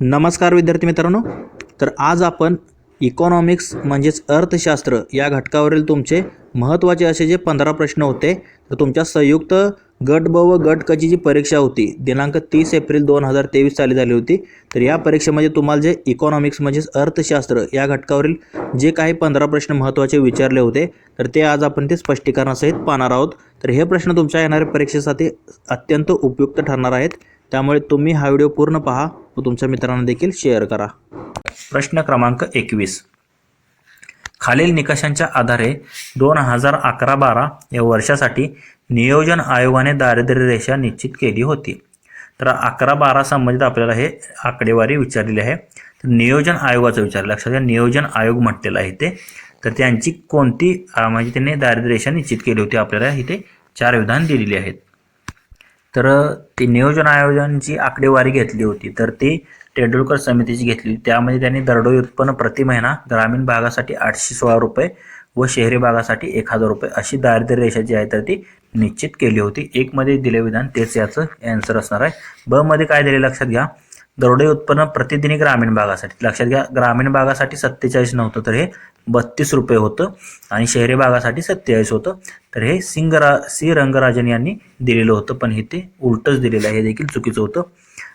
नमस्कार विद्यार्थी मित्रांनो. तर आज आपण इकॉनॉमिक्स म्हणजेच अर्थशास्त्र या घटकावरील तुमचे महत्त्वाचे असे जे पंधरा प्रश्न होते तर तुमच्या संयुक्त गट ब व गट कची जी परीक्षा होती दिनांक तीस एप्रिल दोन हजार तेवीस साली झाली होती. तर या परीक्षेमध्ये तुम्हाला जे इकॉनॉमिक्स म्हणजेच अर्थशास्त्र या घटकावरील जे काही पंधरा प्रश्न महत्त्वाचे विचारले होते तर ते आज आपण ते स्पष्टीकरणासहित पाहणार आहोत. तर हे प्रश्न तुमच्या येणाऱ्या परीक्षेसाठी अत्यंत उपयुक्त ठरणार आहेत. त्यामुळे तुम्ही हा व्हिडिओ पूर्ण पहा व तुमच्या मित्रांना देखील शेअर करा. प्रश्न क्रमांक एकवीस. खालील निकषांच्या आधारे दोन हजार अकरा बारा या वर्षासाठी नियोजन आयोगाने दारिद्र्य रेषा निश्चित केली होती. तर अकरा बारा संबंधित आपल्याला हे आकडेवारी विचारलेली आहे. तर नियोजन आयोगाचं विचारलं लक्षात घ्या नियोजन आयोग म्हटलेलं आहे ते तर त्यांची कोणती म्हणजे त्यांनी दारिद्र्य रेषा निश्चित केली होती आपल्याला इथे चार विधान दिलेली आहेत. तर ती नियोजन आयोजनची आकडेवारी घेतली होती. तर ती तेंडुलकर समितीची घेतली. त्यामध्ये त्यांनी दरडोई उत्पन्न प्रति महिना ग्रामीण भागासाठी आठशे सोळा रुपये व शहरी भागासाठी एक हजार रुपये अशी दारिद्र्य रेषा जी आहे तर ती निश्चित केली होती. एकमध्ये दिले विधान तेच याचं ॲन्सर असणार आहे. ब मध्ये काय दिले लक्षात घ्या. दरोडे उत्पन्न प्रतिदिनी ग्रामीण भागासाठी. लक्षात घ्या ग्रामीण भागासाठी सत्तेचाळीस नव्हतं तर हे बत्तीस रुपये होतं आणि शहरी भागासाठी सत्तेचाळीस होतं. तर हे सिंगरा सी रंगराजन यांनी दिलेलं होतं पण हे ते उलटच दिलेलं आहे हे देखील चुकीचं होतं.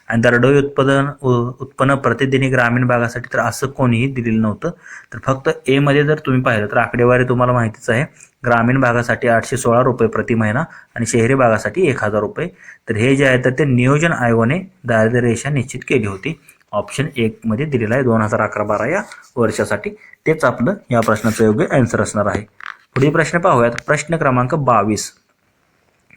आणि दरडोई उत्पादन उ- उत्पन्न प्रतिदिनी ग्रामीण भागासाठी तर असं कोणीही दिलेलं नव्हतं. तर फक्त एमध्ये जर तुम्ही पाहिलं तर आकडेवारी तुम्हाला माहितीच आहे. ग्रामीण भागासाठी आठशे सोळा रुपये प्रति महिना आणि शहरी भागासाठी एक हजार रुपये. तर हे जे आहे तर ते नियोजन आयोगाने दारिद्र्य रेषा निश्चित केली होती. ऑप्शन एकमध्ये दिलेलं आहे दोन हजार अकरा बारा या वर्षासाठी. तेच आपलं या प्रश्नाचं योग्य आन्सर असणार आहे. पुढील प्रश्न पाहूयात. प्रश्न क्रमांक बावीस.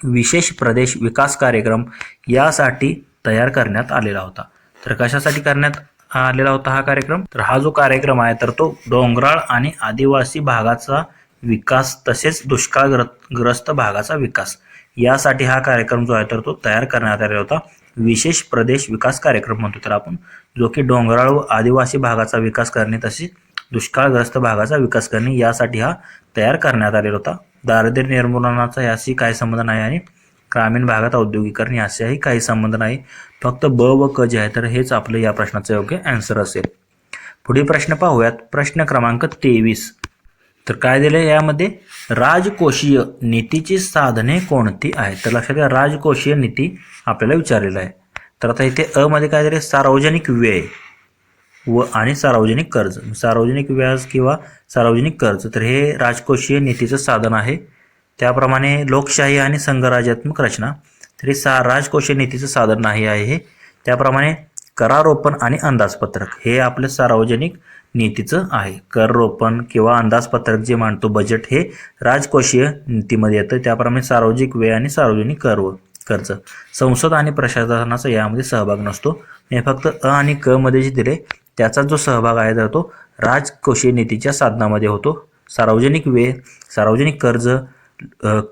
विशेष प्रदेश विकास कार्यक्रम यासाठी तयार करण्यात आलेला होता. तर कशासाठी करण्यात आलेला होता हा कार्यक्रम? तर हा जो कार्यक्रम आहे तर तो डोंगराळ आणि आदिवासी भागाचा विकास तसेच दुष्काळग्र ग्रस्त भागाचा विकास. यासाठी हा कार्यक्रम जो आहे तर तो तयार करण्यात आलेला होता. विशेष प्रदेश विकास कार्यक्रम म्हणतो तर आपण जो की डोंगराळ व आदिवासी भागाचा विकास करणे तसेच दुष्काळग्रस्त भागाचा विकास करणे यासाठी हा तयार करण्यात आलेला होता. दारिद्र्य निर्मूलनाचा याशी काही संबंध नाही आणि ग्रामीण भागात औद्योगिकरण याचाही काही संबंध नाही. फक्त ब व क जे आहे तर हेच आपलं या प्रश्नाचं योग्य आन्सर असेल. पुढील प्रश्न पाहूयात. प्रश्न क्रमांक तेवीस. तर काय दिलं यामध्ये? राजकोषीय नीतीची साधने कोणती आहेत? तर लक्षात घ्या राजकोषीय नीती आपल्याला विचारलेलं आहे. तर आता इथे अ मध्ये काय दिले सार्वजनिक व्यय व आणि सार्वजनिक कर्ज. सार्वजनिक व्याज किंवा सार्वजनिक कर्ज तर हे राजकोषीय नीतीचं साधन आहे. त्याप्रमाणे लोकशाही आणि संघराज्यात्मक रचना. तर हे सा राजकोषीय नीतीचं साधन नाही आहे हे. त्याप्रमाणे करारोपण आणि अंदाजपत्रक हे आपलं सार्वजनिक नीतीचं आहे. कर रोपण किंवा अंदाजपत्रक जे मांडतो बजेट हे राजकोषीय नीतीमध्ये येतं. त्याप्रमाणे सार्वजनिक व्यय आणि सार्वजनिक कर खर्च. संसद आणि प्रशासनाचा यामध्ये सहभाग नसतो. हे फक्त अ आणि क मध्ये जे दिले त्याचा जो सहभाग आहे तर तो राजकोषीय नीतीच्या साधनामध्ये होतो. सार्वजनिक व्यय सार्वजनिक कर्ज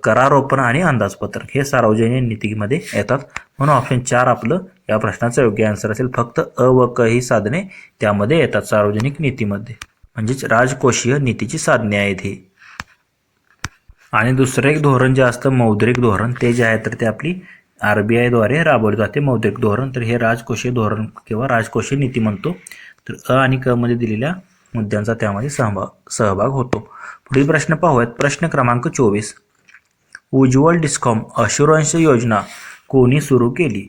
करारोपण आणि अंदाजपत्रक हे सार्वजनिक नीतीमध्ये येतात. म्हणून ऑप्शन चार आपलं या प्रश्नाचं योग्य आन्सर असेल. फक्त अ व क ही साधने त्यामध्ये येतात सार्वजनिक नीतीमध्ये. म्हणजेच राजकोषीय नीतीची साधने आहेत ही. आणि दुसरं एक धोरण जे असतं मौद्रिक धोरण ते जे आहे तर ते आपली आर बी आयद्वारे राबवले जाते. मौद्रिक धोरण तर हे राजकोषीय धोरण किंवा राजकोषीय नीती म्हणतो. तर अ आणि क मध्ये दिलेल्या मुद्द्यांचा त्यामध्ये सहभाग सहभाग होतो. पुढील प्रश्न पाहूयात. प्रश्न क्रमांक चोवीस. उज्ज्वल डिस्कॉम अशुरन्स योजना कोणी सुरू केली?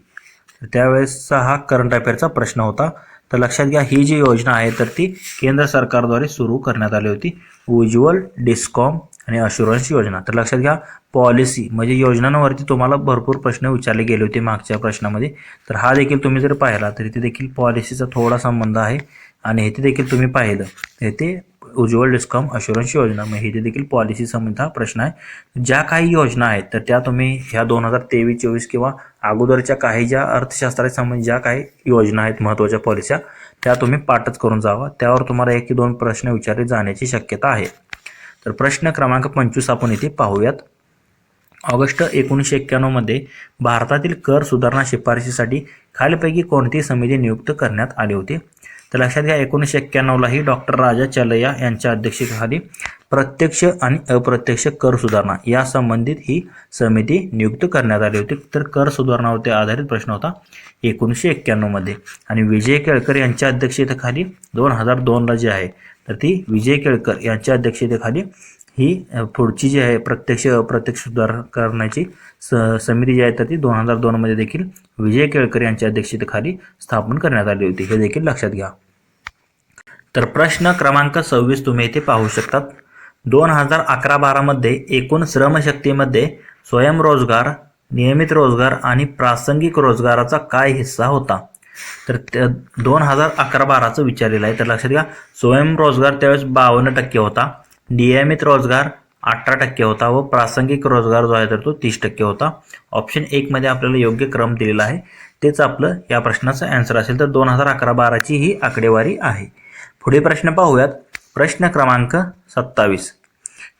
त्यावेळेसचा हा करंट अफेअरचा प्रश्न होता. तर लक्षात घ्या ही जी योजना आहे तर ती केंद्र सरकारद्वारे सुरू करण्यात आली होती. उज्ज्वल डिस्कॉम आणि अशुरन्स योजना. तर लक्षात घ्या पॉलिसी म्हणजे योजनांवरती तुम्हाला भरपूर प्रश्न विचारले गेले होते मागच्या प्रश्नामध्ये. तर हा देखील तुम्ही जर पाहिला तर इथे देखील पॉलिसीचा थोडा संबंध आहे. आणि येथे देखील तुम्ही पाहिलं. येथे उज्ज्वल डिस्कॉम अशुरन्स योजना. मग इथे देखील पॉलिसी संबंधित हा प्रश्न आहे. ज्या काही योजना आहेत तर त्या तुम्ही ह्या दोन हजार तेवीस चोवीस किंवा अगोदरच्या काही ज्या अर्थशास्त्राच्या संबंधित ज्या काही योजना आहेत महत्त्वाच्या पॉलिस्या त्या तुम्ही पाठच करून जावा. त्यावर तुम्हाला एक की दोन प्रश्न विचारले जाण्याची शक्यता आहे. तर प्रश्न क्रमांक पंचवीस आपण इथे पाहूयात. ऑगस्ट एकोणीसशे एक्क्याण्णवमध्ये भारतातील कर सुधारणा शिफारशीसाठी खालीलपैकी कोणती समिती नियुक्त करण्यात आली होती? तर लक्षात घ्या एकोणीसशे एक्क्याण्णवलाही डॉक्टर राजा चलया यांच्या अध्यक्षतेखाली प्रत्यक्ष आणि अप्रत्यक्ष कर सुधारणा या संबंधित ही समिती नियुक्त करण्यात आली होती. तर कर सुधारणावरती आधारित प्रश्न होता एकोणीसशे एक्क्याण्णवमध्ये आणि विजय केळकर यांच्या अध्यक्षतेखाली दोन हजार दोनला जी आहे तर ती विजय केळकर यांच्या अध्यक्षतेखाली ही पुढची जी आहे प्रत्यक्ष अप्रत्यक्ष सुधार करण्याची स समिती जी आहे तर ती दोन हजार दोनमध्ये देखील विजय केळकर यांच्या अध्यक्षतेखाली स्थापन करण्यात आली होती. हे देखील लक्षात घ्या. तर प्रश्न क्रमांक सव्वीस तुम्ही इथे पाहू शकतात. दोन हजार अकरा बारामध्ये एकूण श्रमशक्तीमध्ये स्वयंरोजगार नियमित रोजगार आणि प्रासंगिक रोजगाराचा काय हिस्सा होता? तर त्या दोन हजार अकरा बाराचं विचारलेलं आहे. तर लक्षात घ्या स्वयंरोजगार त्यावेळेस बावन्न टक्के होता. नियमित रोजगार अठरा टक्के होता व प्रासंगिक रोजगार जो आहे तर तो तीस टक्के होता. ऑप्शन एकमध्ये आपल्याला योग्य क्रम दिलेला आहे. तेच आपलं या प्रश्नाचं अँसर असेल तर दोन हजार अकरा बाराची ही आकडेवारी आहे. पुढे प्रश्न पाहूयात. प्रश्न क्रमांक सत्तावीस.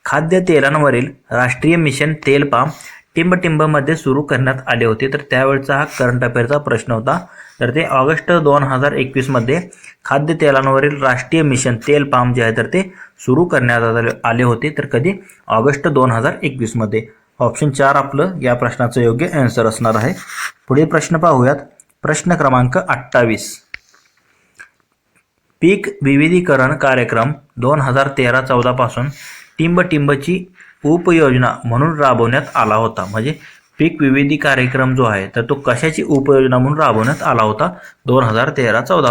खाद्य तेलांवरील राष्ट्रीय मिशन तेल पाम टिंबटिंबमध्ये सुरू करण्यात आले होते. तर त्यावेळचा हा करंट अफेअरचा प्रश्न होता. तर ते ऑगस्ट दोन हजार एकवीसमध्ये खाद्यतेलांवरील राष्ट्रीय मिशन तेल पाम जे आहे तर ते सुरू करण्यात आले आले होते. तर कधी? ऑगस्ट दोन हजार एकवीसमध्ये. ऑप्शन चार आपलं या प्रश्नाचं योग्य ॲन्सर असणार आहे. पुढील प्रश्न पाहूयात. प्रश्न क्रमांक अठ्ठावीस. पीक विविधीकरण कार्यक्रम दोन हजार तेरा चौदापासून टिंबटिंबची उपयोजना म्हणून राबवण्यात आला होता. म्हणजे पीक विविधी कार्यक्रम जो आहे तर तो कशाची उपयोजना म्हणून राबवण्यात आला होता? दोन हजार तेरा चौदा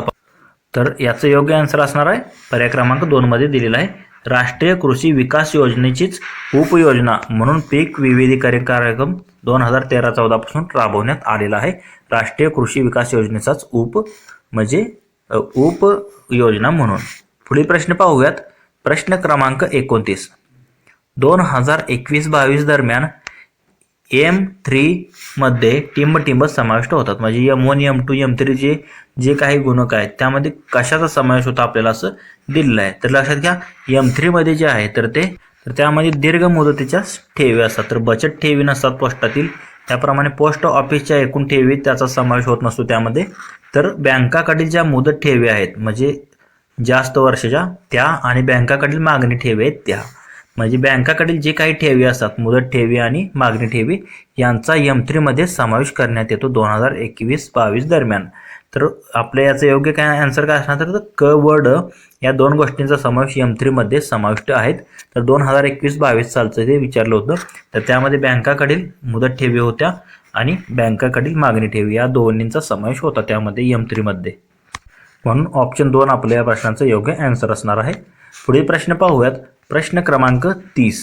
तर याचं योग्य आन्सर असणार आहे. पर्याय क्रमांक दोनमध्ये दिलेला आहे. राष्ट्रीय कृषी विकास योजनेचीच उपयोजना म्हणून पीक विविधीकरण कार्यक्रम दोन हजार तेरा चौदापासून राबवण्यात आलेला आहे. राष्ट्रीय कृषी विकास योजनेचाच उप म्हणजे उपयोजना म्हणून. पुढील प्रश्न पाहूयात. प्रश्न क्रमांक एकोणतीस. दोन हजार एकवीस बावीस दरम्यान एम थ्रीमध्ये टिंबटिंब समाविष्ट होतात. म्हणजे M one M two M three जे जे काही गुणक आहेत त्यामध्ये कशाचा समावेश होता आपल्याला असं दिलेलं आहे. तर लक्षात घ्या यम थ्रीमध्ये जे आहे तर ते तर त्यामध्ये दीर्घ मुदतीच्या ठेवी असतात. तर बचत ठेवी नसतात पोस्टातील. त्याप्रमाणे पोस्ट ऑफिसच्या एकूण ठेवी त्याचा समावेश होत नसतो त्यामध्ये. तर बँकाकडील ज्या मुदत ठेवी आहेत म्हणजे जास्त वर्षाच्या त्या आणि बँकाकडील मागणी ठेवी आहेत त्या. म्हणजे बँकाकडील जे काही ठेवी असतात मुदत ठेवी आणि मागणी ठेवी यांचा यम थ्रीमध्ये समावेश करण्यात येतो दोन हजार एकवीस बावीस दरम्यान. तर आपल्या याचं योग्य काय आन्सर काय असणार तर क व ड या दोन गोष्टींचा समावेश यम थ्रीमध्ये समाविष्ट आहेत. तर दोन हजार एकवीस बावीस सालचं ते विचारलं होतं. तर त्यामध्ये बँकाकडील मुदत ठेवी होत्या आणि बँकाकडील मागणी ठेवी या दोन्हींचा समावेश होता त्यामध्ये यम थ्रीमध्ये म्हणून ऑप्शन दोन आपल्या या प्रश्नाचं योग्य आन्सर असणार आहे. पुढील प्रश्न पाहूयात. प्रश्न क्रमांक तीस.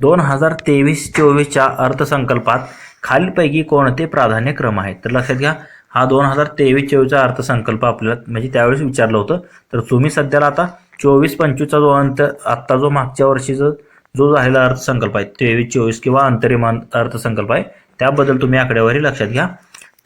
दोन हजार तेवीस चोवीसच्या अर्थसंकल्पात खालीलपैकी कोणते प्राधान्यक्रम आहेत? तर लक्षात घ्या हा दोन हजार तेवीस चोवीसचा अर्थसंकल्प आपल्याला म्हणजे त्यावेळेस विचारलं होतं. तर तुम्ही सध्याला आता चोवीस पंचवीसचा जो अंत आत्ता जो मागच्या वर्षीचा जो झालेला अर्थसंकल्प आहे तेवीस चोवीस किंवा अंतरिम अर्थसंकल्प आहे त्याबद्दल तुम्ही आकडेवारी लक्षात घ्या.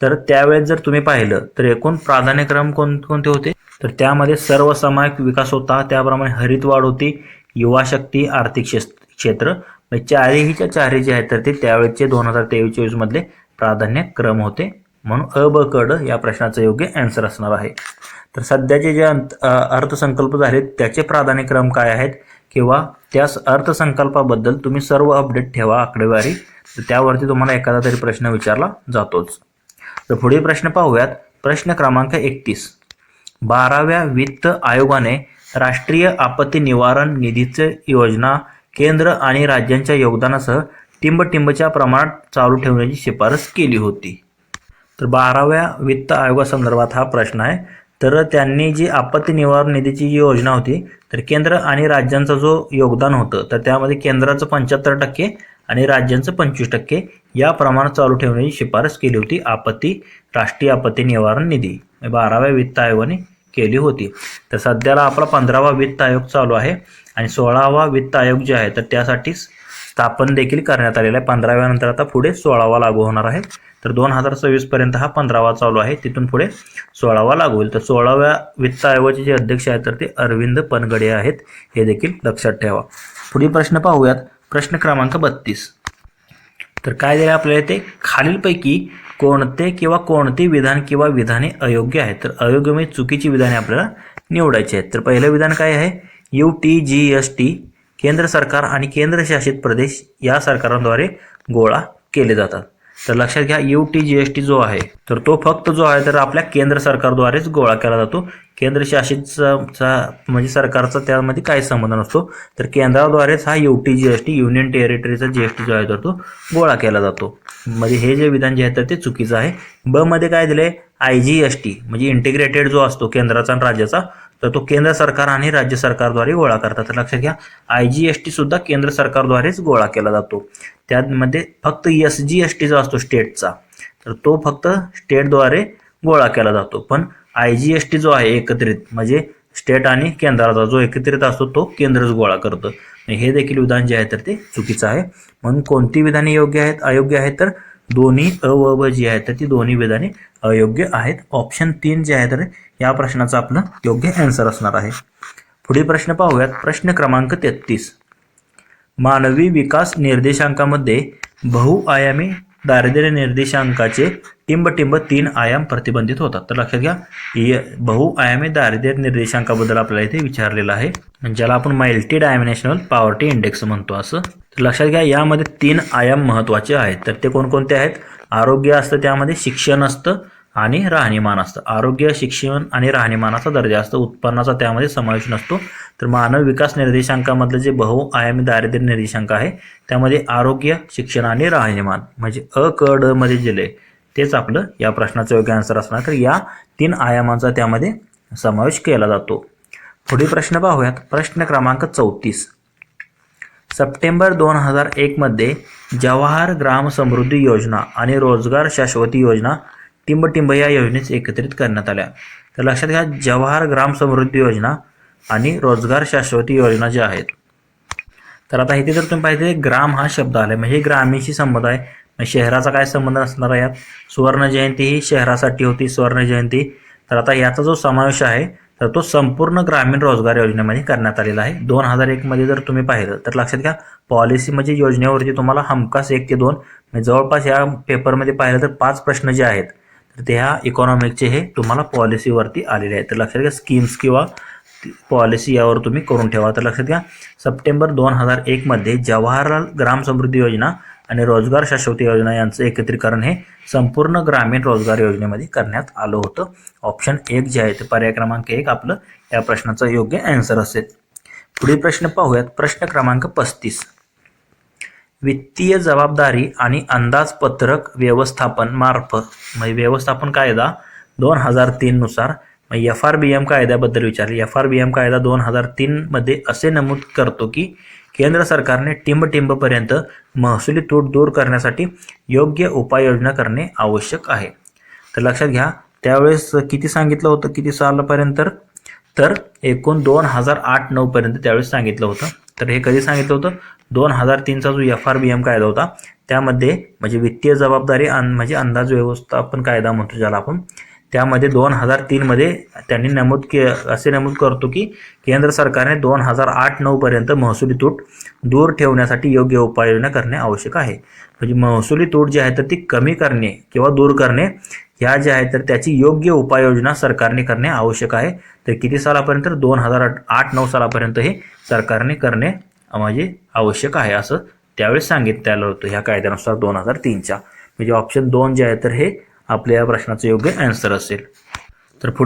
तर त्यावेळेस जर तुम्ही पाहिलं तर एकूण प्राधान्यक्रम कोण कोणते होते? तर त्यामध्ये सर्वसामायिक विकास होता त्याप्रमाणे हरित वाढ होती युवा शक्ती आर्थिक क्षेत्र. म्हणजे चारहीच्या चारही जे आहेत तर ते त्यावेळेचे दोन हजार तेवीस चोवीस मधले प्राधान्यक्रम होते. म्हणून अ ब कड या प्रश्नाचं योग्य अँसर असणार आहे. तर सध्याचे जे अंत अर्थसंकल्प झाले त्याचे प्राधान्यक्रम काय आहेत? किंवा त्या अर्थसंकल्पाबद्दल तुम्ही सर्व अपडेट ठेवा आकडेवारी. तर त्यावरती तुम्हाला एखादा तरी प्रश्न विचारला जातोच. तर पुढील प्रश्न पाहूयात. प्रश्न क्रमांक एकतीस. बाराव्या वित्त आयोगाने राष्ट्रीय आपत्ती निवारण निधीचे योजना केंद्र आणि राज्यांच्या योगदानासह टिंबटिंबच्या प्रमाणात चालू ठेवण्याची शिफारस केली होती. तर बाराव्या वित्त आयोगासंदर्भात हा प्रश्न आहे. तर त्यांनी जी आपत्ती निवारण निधीची जी योजना होती तर केंद्र आणि राज्यांचं जो योगदान होतं तर त्यामध्ये केंद्राचं पंच्याहत्तर टक्के आणि राज्यांचं पंचवीस टक्के या प्रमाणात चालू ठेवण्याची शिफारस केली होती. आपत्ती राष्ट्रीय आपत्ती निवारण निधी. बाराव्या वित्त आयोगाने केली होती. तर सध्याला आपला पंधरावा वित्त आयोग चालू आहे आणि सोळावा वित्त आयोग जे आहे तर त्यासाठीच स्थापन देखील करण्यात आलेलं आहे. पंधराव्या नंतर आता पुढे सोळावा लागू होणार आहे. तर दोन हजार सव्वीस पर्यंत हा पंधरावा चालू आहे. तिथून पुढे सोळावा लागू होईल. तर सोळाव्या वित्त आयोगाचे जे अध्यक्ष आहेत तर ते अरविंद पनगडे आहेत. हे देखील लक्षात ठेवा. पुढील प्रश्न पाहूयात. प्रश्न क्रमांक बत्तीस. तर काय दिलं आपल्याला ते खालीलपैकी कोणते किंवा कोणते विधान किंवा विधाने अयोग्य आहेत? तर अयोग्य म्हणजे चुकीची विधाने आपल्याला निवडायची आहेत. तर पहिलं विधान काय आहे? U T G S T केंद्र सरकार आणि केंद्रशासित प्रदेश या सरकारांद्वारे गोळा केले जातात. तर लक्षात घ्या U T G S T जो आहे तर तो फक्त जो आहे तर आपल्या केंद्र सरकारद्वारेच गोळा केला जातो. केंद्रशासितचा म्हणजे सरकारचा त्यामध्ये काही संबंध नसतो. तर केंद्राद्वारेच हा U T G S T union टेरिटरीचा G S T जो आहे तर तो गोळा केला जातो. म्हणजे हे जे विधान जे आहे तर ते चुकीचं आहे. ब मध्ये काय आहे आय जी एस टी म्हणजे इंटिग्रेटेड जो असतो केंद्राचा आणि राज्याचा तर तो केंद्र सरकार आणि राज्य सरकारद्वारे गोळा करतात. तर लक्षात घ्या आय जी एस टी सुद्धा केंद्र सरकारद्वारेच गोळा केला जातो. त्यामध्ये फक्त एस जी एस टी जो असतो स्टेटचा तर तो फक्त स्टेटद्वारे गोळा केला जातो. पण आय जी एस टी जो आहे एकत्रित म्हणजे स्टेट आणि केंद्राचा जो एकत्रित असतो तो केंद्रच गोळा करतं. हे देखील विधान जे आहे तर ते चुकीचं आहे. म्हणून कोणती विधाने योग्य आहेत अयोग्य आहेत तर दोन्ही अ व जी आहेत तर ती दोन्ही विधाने अयोग्य आहेत. ऑप्शन तीन जे आहे तर या प्रश्नाचं आपलं योग्य आन्सर असणार आहे. पुढील प्रश्न पाहूयात. प्रश्न क्रमांक तेहतीस. मानवी विकास निर्देशांकामध्ये बहुआयामी दारिद्र्य निर्देशांकाचे टिंबटिंब तीन आयाम प्रतिबंधित होतात. तर लक्षात घ्या बहुआयामी दारिद्र्य निर्देशांकाबद्दल आपल्याला इथे विचारलेलं आहे. ज्याला आपण मल्टी डायमेन्शनल पॉवर्टी इंडेक्स म्हणतो असं. तर लक्षात घ्या यामध्ये तीन आयाम महत्त्वाचे आहेत. तर ते कोणकोणते आहेत? आरोग्य असतं त्यामध्ये शिक्षण असतं आणि राहणीमान असतं. आरोग्य शिक्षण आणि राहणीमानाचा दर्जा असतो. उत्पन्नाचा त्यामध्ये समावेश नसतो. तर मानव विकास निर्देशांकामधलं जे बहुआयामी दारिद्र्य निर्देशांक आहे त्यामध्ये आरोग्य शिक्षण आणि राहणीमान म्हणजे अ क ड मध्ये दिले तेच आपलं या प्रश्नाचं योग्य आन्सर असणार. तर या तीन आयामांचा त्यामध्ये समावेश केला जातो. पुढील प्रश्न पाहूयात. प्रश्न क्रमांक चौतीस. सप्टेंबर दोन हजार एकमध्ये जवाहर ग्राम समृद्धी योजना आणि रोजगार शाश्वती योजना टिंबटिंब या योजनेस एकत्रित करण्यात आल्या. तर लक्षात घ्या जवाहर ग्राम समृद्धी योजना आणि रोजगार शाश्वती योजना ज्या आहेत. तर आता इथे जर तुम्ही पाहिजे ग्राम हा शब्द आला म्हणजे ग्रामीणशी संबंध आहे. शहराचा काय संबंध असणार आहे यात? सुवर्ण जयंती ही शहरासाठी होती सुवर्ण जयंती. तर आता याचा जो समावेश आहे तर तो संपूर्ण ग्रामीण रोजगार योजनेमध्ये करण्यात आलेला आहे. दोन हजार एकमध्ये जर तुम्ही पाहिलं तर लक्षात घ्या पॉलिसी म्हणजे योजनेवरती तुम्हाला हमखास एक ते दोन. म्हणजे जवळपास या पेपरमध्ये पाहिलं तर पाच प्रश्न जे आहेत तर ते ह्या इकॉनॉमिकचे हे तुम्हाला पॉलिसीवरती आलेले आहे तर लक्षात घ्या स्कीम्स किंवा पॉलिसी यावर तुम्ही करून ठेवा. तर लक्षात घ्या सप्टेंबर दोन हजार एकमध्ये जवाहरलाल ग्राम समृद्धी योजना आणि रोजगार शाश्वती योजना यांचं एकत्रीकरण हे संपूर्ण ग्रामीण रोजगार योजनेमध्ये करण्यात आलं होतं. ऑप्शन एक जे आहे ते पर्याय क्रमांक एक आपलं या प्रश्नाचं योग्य अँसर असेल. पुढील प्रश्न पाहूयात. प्रश्न क्रमांक पस्तीस. वित्तीय जबाबदारी आणि अंदाजपत्रक व्यवस्थापन मार्फत म्हणजे व्यवस्थापन कायदा दोन हजार तीननुसार मग एफ आर बी एम कायद्याबद्दल विचारले. एफ आर बी एम कायदा दोन हजार तीनमध्ये असे नमूद करतो की केंद्र सरकारने टिंबटिंबपर्यंत महसुली तूट दूर करण्यासाठी योग्य उपाययोजना करणे आवश्यक आहे. तर लक्षात घ्या त्यावेळेस किती सांगितलं होतं? किती सालापर्यंत? तर एकूण दोन हजार आठ नऊपर्यंत त्यावेळेस सांगितलं होतं. तर हे कधी सांगितलं होतं? दोन हजार तीनचा जो एफ आर बी एम कायदा होता त्यामध्ये म्हणजे वित्तीय जबाबदारी अन म्हणजे अंदाज व्यवस्थापन कायदा म्हणतो ज्याला आपण त्यामध्ये दोन हजार तीनमध्ये त्यांनी नमूद के असे नमूद करतो की केंद्र सरकारने दोन हजार आठ नऊपर्यंत महसुली तूट दूर ठेवण्यासाठी योग्य उपाययोजना करणे आवश्यक आहे. म्हणजे महसुली तूट जी आहे तर ती कमी करणे किंवा दूर करणे ह्या ज्या आहेत तर त्याची योग्य उपाययोजना सरकारने करणे आवश्यक आहे. तर किती सालापर्यंत? दोन हजार आठ नऊ सालापर्यंत हे सरकारने करणे म्हणजे आवश्यक आहे असं त्यावेळेस सांगितलं आलं होतं. ह्या कायद्यानुसार दोन हजार तीनच्या. म्हणजे ऑप्शन दोन जे आहे तर हे आपल्या या प्रश्नाचं योग्य आन्सर असेल. तर पुढे